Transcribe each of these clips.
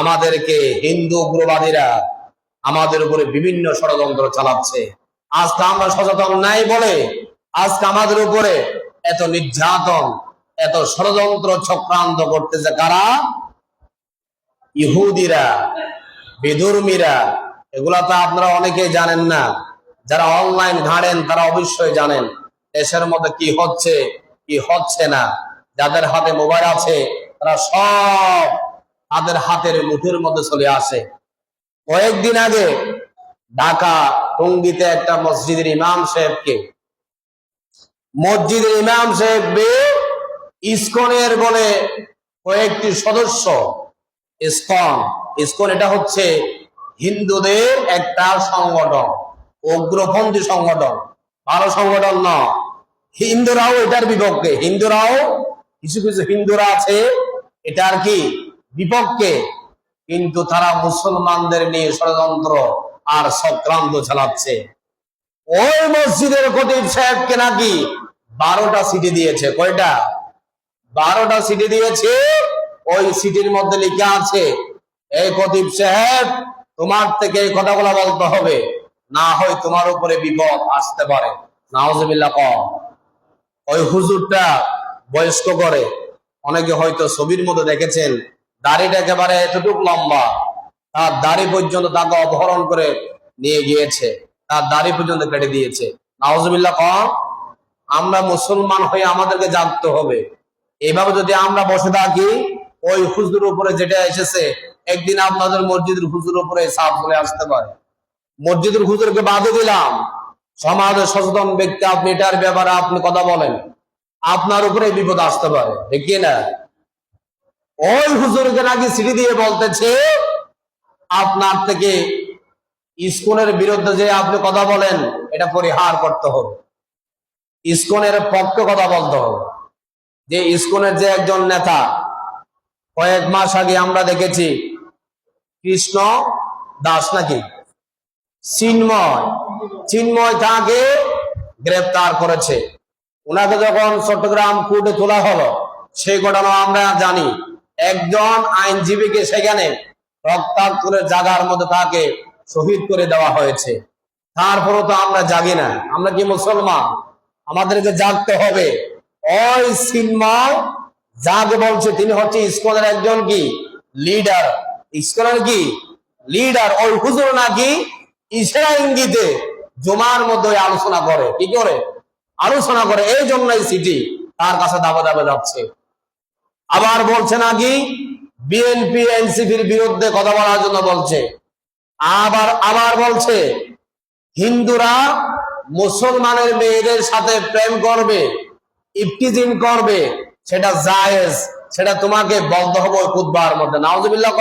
আমাদেরকে হিন্দু উগ্রবাদীরা আমাদের উপরে বিভিন্ন ষড়যন্ত্র চালাচ্ছে। আজকে আমরা সচেতন নাই বলে আজকে আমাদের উপরে এত নির্যাতন, এত ষড়যন্ত্র চক্রান্ত করতেছে কারা? ইহুদিরা, বেদুর্মীরা, এগুলা তো আপনারা অনেকেই জানেন না। যারা অনলাইন ঘাড়েন, তারা অবশ্যই জানেন দেশের মধ্যে কি হচ্ছে কি হচ্ছে না। যাদের হাতে মোবাইল আছে, তারা সব তাদের হাতের মুঠের মধ্যে চলে আসে। কয়েকদিন আগে ঢাকা টঙ্গিতে একটা মসজিদের ইমাম সাহেবকে, মসজিদের ইমাম সাহেব ইসকনের বলে কয়েকটি সদস্য, ইসকন ইসকন এটা হচ্ছে হিন্দুদের একটা সংগঠন, উগ্রপন্থী সংগঠন, ভালো সংগঠন ন। হিন্দুরাও এটার বিপক্ষে, হিন্দুরাও, কিছু কিছু হিন্দুরা আছে, এটার কি বিপক্ষে, কিন্তু তারা মুসলমানদের নিয়ে ষড়যন্ত্র আর সক্রান্ত চালাচ্ছে। ওই মসজিদের খতিব সাহেবকে নাকি বারোটা সিটি দিয়েছে। কয়টা? বারোটা সিটি দিয়েছে। ওই সিটির মধ্যে লিখা আছে, এই খতিব সাহেব, তোমার থেকে এই কথাগুলো বলতে হবে। না হয় তোমার উপরে বিপদ আসতে পারে। নাওজবিল্লা কম ওই হুজুরটা বয়স্ক করে। অনেকে হয়তো ছবির মধ্যে দেখেছেন দাড়িটা একেবারে এতটুক লম্বা, তার দাড়ি পর্যন্ত তাকে অপহরণ করে নিয়ে গিয়েছে, তার দাড়ি পর্যন্ত কেটে দিয়েছে। নাওজবিল্লা কম, আমরা মুসলমান হয়ে আমাদেরকে জানতে হবে। এইভাবে যদি আমরা বসে থাকি, ওই হুজুর উপরে যেটা এসেছে, একদিন আপনাদের মসজিদের হুজুর উপরে সাপ চলে আসতে পারে। মসজিদের হুজুরকে বাধে দিলাম। সমাজের সচেতন ব্যক্তি, আপনি এটার ব্যাপারে আপনি কথা বলেন। আপনার উপরে বিপদ আসতে পারে দেখিয়ে না? ওই হুজুরকে নাকি সিঁড়ি দিয়ে বলতেছে, আপনার থেকে ইস্কনের বিরুদ্ধে যে আপনি কথা বলেন, এটা পরিহার করতে হবে। ইস্কনের পক্ষে কথা বলতে হবে। যে ইস্কনের যে একজন নেতা, কয়েক মাস আগে আমরা দেখেছি, কৃষ্ণ দাস নাকি? চিন্ময়। চিন্ময় তাকে গ্রেপ্তার করেছে। ওনাকে যখন চট্টগ্রাম কোর্টে তোলা হলো, সেই ঘটনা আমরা জানি। একজন আইনজীবীকে সেখানে রক্তাক্তের জায়গার মধ্যে তাকে শহীদ করে দেওয়া হয়েছে। তারপরও তো আমরা জাগি না। আমরা কি মুসলমান? আমাদেরকে জাগতে হবে, ওই চিন্ময় যাকে বলছে। তিনি হচ্ছে ইস্কনের একজন কি? লিডার। ইস্কনের কি? লিডার। ওই হুজুর নাকি ইশরা ইঙ্গিতে জমার মধ্যে আলোচনা করে। কি করে? আলোচনা করে। এই জন্যই সিটি তার কাছে দাবা দাবা যাচ্ছে। আবার বলছে নাকি? বিএনপি এনসিপির বিরুদ্ধে কথা বলার জন্য বলছে। আবার আবার বলছে, হিন্দুরা মুসলমানের মেয়েদের সাথে প্রেম করবে ইফটিজিং করবে, সেটা জায়েজ, সেটা তোমাকে বন্ধ হবে খুতবার মধ্যে। নাওজবিল্লা ক।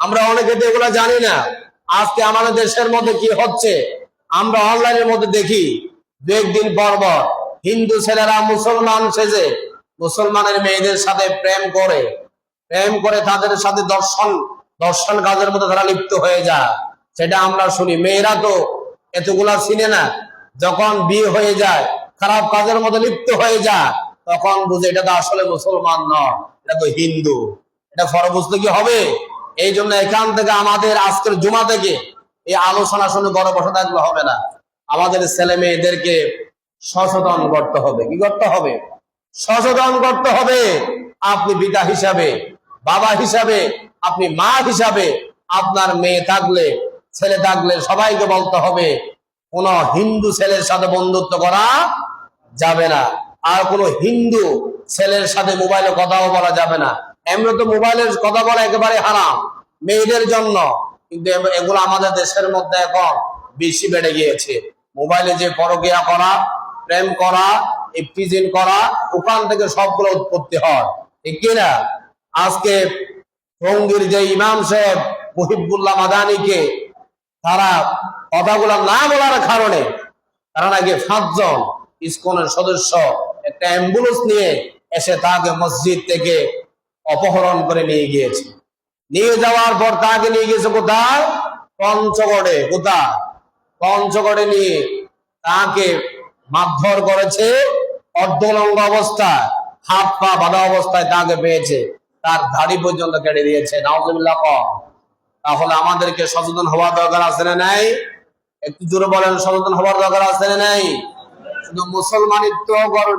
আমরা অনেকে তো এগুলো জানি না। আজকে আমাদের দেশের মধ্যে কি হচ্ছে? আমরা অনলাইনের মধ্যে দেখি, দু একদিন পর হিন্দু ছেলেরা মুসলমান সেজে মুসলমানের মেয়েদের সাথে প্রেম করে প্রেম করে তাদের সাথে দর্শন দর্শন কাজের মধ্যে তারা লিপ্ত হয়ে যায়। সেটা আমরা শুনি। মেয়েরা তো এতগুলা চিনে না। যখন বিয়ে হয়ে যায়, খারাপ কাজের মধ্যে লিপ্ত হয়ে যায়, তখন বুঝে এটা তো আসলে মুসলমান নয়, এটা তো হিন্দু। এটা ফর বুঝতে কি হবে? এই জন্য এখান থেকে আমাদের আজকের জুমা থেকে এই আলোচনা শুনে বড় বসে থাকলে হবে না। আমাদের ছেলে মেয়েদেরকে সচেতন করতে হবে। কি করতে হবে? সচেতন করতে হবে। আপনি পিতা হিসাবে, বাবা হিসাবে, আপনি মা হিসাবে, আপনার মেয়ে থাকলে, ছেলে থাকলে সবাইকে বলতে হবে, কোন হিন্দু ছেলের সাথে বন্ধুত্ব করা যাবে না। আর কোন হিন্দু ছেলের সাথে মোবাইলে কথাও বলা যাবে না। এমনি তো মোবাইলের কথা বলা একেবারে হারাম, মেয়েদের জন্য। কিন্তু এগুলো আমাদের দেশের মধ্যে এখন বেশি বেড়ে গিয়েছে। মোবাইলে যে পরকিয়া করা, প্রেম করা ইফটিজিন করা, ওখান থেকে সবগুলো উৎপত্তি হয়। ঠিক কিনা? আজকে টঙ্গীর যে ইমাম সাহেব মুহিবুল্লাহ মাদানিকে তারা কথাগুলো না বলার কারণে তারা নাকি সাতজন ইসকনের সদস্য একটা অ্যাম্বুলেন্স নিয়ে এসে তাকে মসজিদ থেকে অপহরণ করে নিয়ে গিয়েছে। নিয়ে যাওয়ার পর তাকে নিয়ে গিয়েছে কোথায়? পঞ্চগড়ে। কোথায়? পঞ্চগড়ে নিয়ে তাকে মারধর করেছে অর্ধলঙ্গ অবস্থায়, হাত পা বাঁধা অবস্থায় তাকে পেয়েছে, তার দাড়ি পর্যন্ত কেটে দিয়েছে। তাহলে আমাদেরকে সচেতন হওয়ার দরকার আছে না নাই? একটু জোরে বলেন, সচেতন হওয়ার দরকার আছে না নাই? শুধু মুসলমানিত্ব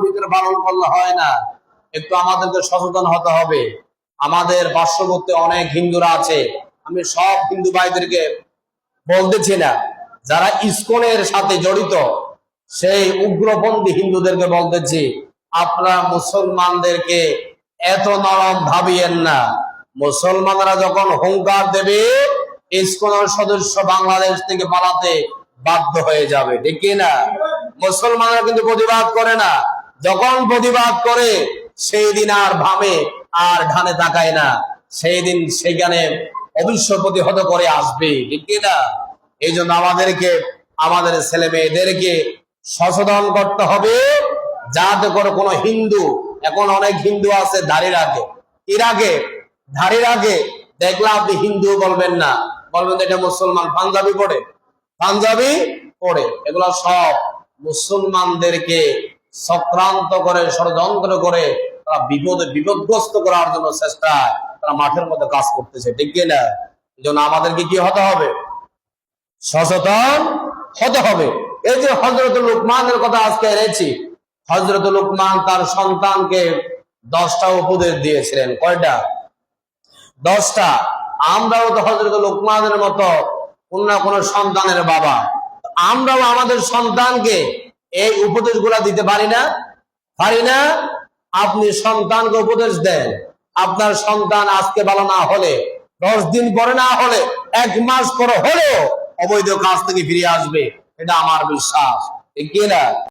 ভিতরে পালন করলে হয় না, একটু আমাদেরকে সচেতন হতে হবে। আমাদের পার্শ্ববর্তী অনেক হিন্দুরা আছে, আমি সব হিন্দু ভাইদেরকে বলতেছি না, যারা ইসকনের সাথে জড়িত সেই উগ্রপন্থী হিন্দুদেরকে বলতেছি, আপনারা মুসলমানদেরকে এত নরম ভাবিয়েন না। মুসলমানরা যখন হুঙ্কার দেবে সদস্য বাংলাদেশ থেকে পালাতে বাধ্য হয়ে যাবে, ঠিক না? মুসলমানরা কিন্তু প্রতিবাদ করে না। যখন প্রতিবাদ করে, সেই দিন আর ভাবে আর ধানে তাকায় না। সেই দিন সেখানে অবশ্য প্রতিহত করে আসবে, ঠিক না? এই জন্য আমাদেরকে, আমাদের ছেলে মেয়েদেরকে সচেতন করতে হবে। যাতে করে কোনো হিন্দু, এখন অনেক হিন্দু আছে দাঁড়িয়ে আগে। এর আগে, ধারের আগে দেখলাম আপনি হিন্দু বলবেন না। বলবেন এটা মুসলমান, পাঞ্জাবি পড়ে পাঞ্জাবি পড়ে এগুলো সব মুসলমানদেরকে চক্রান্ত করে, ষড়যন্ত্র করে, তারা বিপদে, বিপদগ্রস্ত করার জন্য চেষ্টা তারা মাঠের মধ্যে কাজ করতেছে। ঠিক না? এই জন্য আমাদেরকে কি হতে হবে? সচেতন হতে হবে। এই যে হজরত লুকমানের কথা আজকে এনেছি হজরত লুকমান তার সন্তানকে দশটা উপদেশ দিয়েছিলেন। কয়টা? দশটা। আমরাও তো হজরত লোকমানের মতো কোন না সন্তানের বাবা। আমরাও আমাদের সন্তানকে এই উপদেশগুলা দিতে পারি না? পারি না? আপনি সন্তানকে উপদেশ দেন। আপনার সন্তান আজকে ভালো না হলে, দশ দিন পরে না হলে, এক মাস পরে হলেও অবৈধ কাজ থেকে ফিরে আসবে। এটা আমার বিশ্বাস। ঠিক কিনা